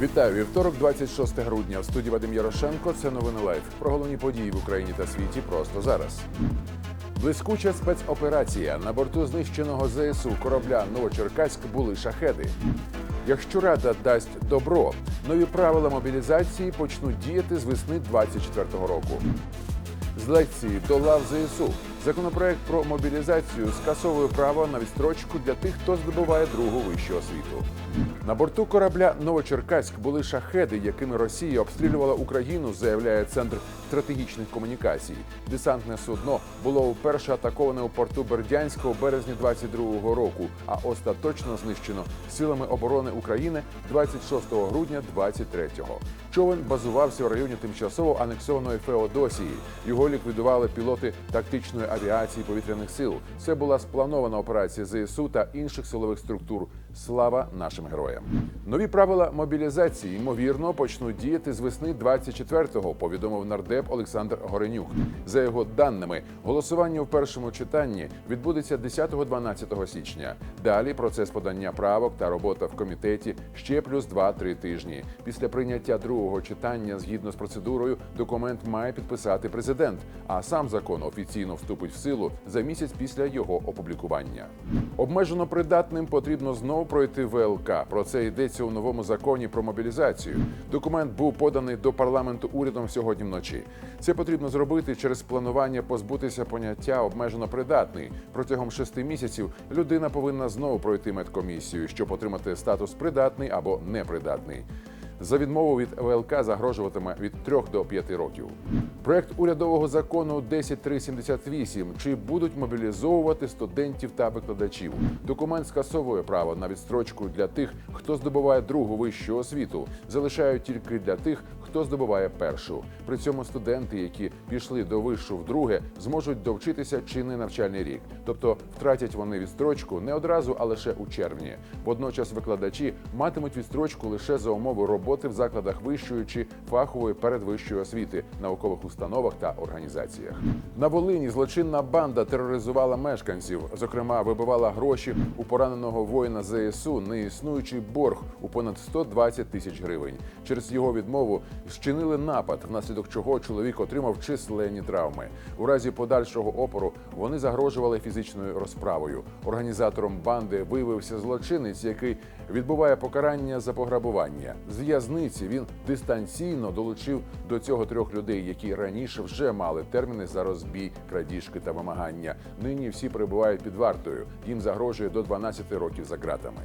Вітаю вівторок, 26 грудня. В студії Вадим Ярошенко. Це новини лайф. Про головні події в Україні та світі просто зараз. Блискуча спецоперація на борту знищеного ЗСУ корабля Новочеркаськ були шахеди. Якщо рада дасть добро, нові правила мобілізації почнуть діяти з весни 24-го року. З лекції до лав ЗСУ законопроект про мобілізацію скасовує право на відстрочку для тих, хто здобуває другу вищу освіту. На борту корабля Новочеркаськ були шахеди, якими Росія обстрілювала Україну, заявляє центр стратегічних комунікацій. Десантне судно було вперше атаковане у порту Бердянська у березні 22-го року, а остаточно знищено силами оборони України 26 грудня 23-го. Човен базувався в районі тимчасово анексованої Феодосії. Його ліквідували пілоти тактичної авіації повітряних сил. Це була спланована операція ЗСУ та інших силових структур. Слава нашим героям! Нові правила мобілізації ймовірно почнуть діяти з весни 24-го, повідомив нардеп Олександр Горенюк. За його даними, голосування в першому читанні відбудеться 10-12 січня. Далі процес подання правок та робота в комітеті ще плюс 2-3 тижні. Після прийняття другого читання, згідно з процедурою, документ має підписати президент. А сам закон офіційно вступить в силу за місяць після його опублікування. Обмежено придатним потрібно знову пройти ВЛК. Про це йдеться у новому законі про мобілізацію. Документ був поданий до парламенту урядом сьогодні вночі. Це потрібно зробити через планування позбутися поняття обмежено придатний. Протягом шести місяців людина повинна знову пройти медкомісію, щоб отримати статус придатний або непридатний. За відмову від ВЛК загрожуватиме від 3 до 5 років. Проект урядового закону 10378 чи будуть мобілізовувати студентів та викладачів. Документ скасовує право на відстрочку для тих, хто здобуває другу вищу освіту. Залишають тільки для тих, хто здобуває першу. При цьому студенти, які пішли до вишу вдруге, зможуть довчитися чинний навчальний рік. Тобто втратять вони відстрочку не одразу, а лише у червні. Водночас викладачі матимуть відстрочку лише за умови роботи в закладах вищої чи фахової передвищої освіти, наукових установах та організаціях. На Волині злочинна банда тероризувала мешканців, зокрема, вибивала гроші у пораненого воїна ЗСУ неіснуючий борг у понад 120 тисяч гривень. Через його відмову зчинили напад, внаслідок чого чоловік отримав численні травми. У разі подальшого опору вони загрожували фізичною розправою. Організатором банди виявився злочинець, який відбуває покарання за пограбування. З в'язниці він дистанційно долучив до цього трьох людей, які раніше вже мали терміни за розбій, крадіжки та вимагання. Нині всі перебувають під вартою. Їм загрожує до 12 років за ґратами.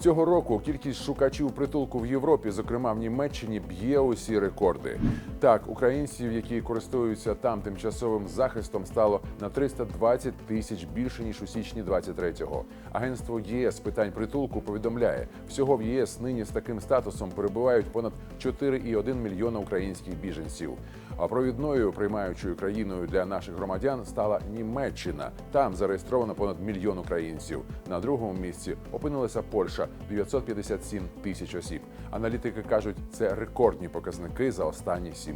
Цього року кількість шукачів притулку в Європі, зокрема в Німеччині, б'є усі рекорди. Так, українців, які користуються там тимчасовим захистом, стало на 320 тисяч більше ніж у січні 23-го. Агентство ЄС питань притулку повідомляє, всього в ЄС нині з таким статусом перебувають понад 4,1 мільйона українських біженців. А провідною приймаючою країною для наших громадян стала Німеччина. Там зареєстровано понад мільйон українців. На другому місці опинилася Польща 957 тисяч осіб. Аналітики кажуть, це рекордні показники за останні сім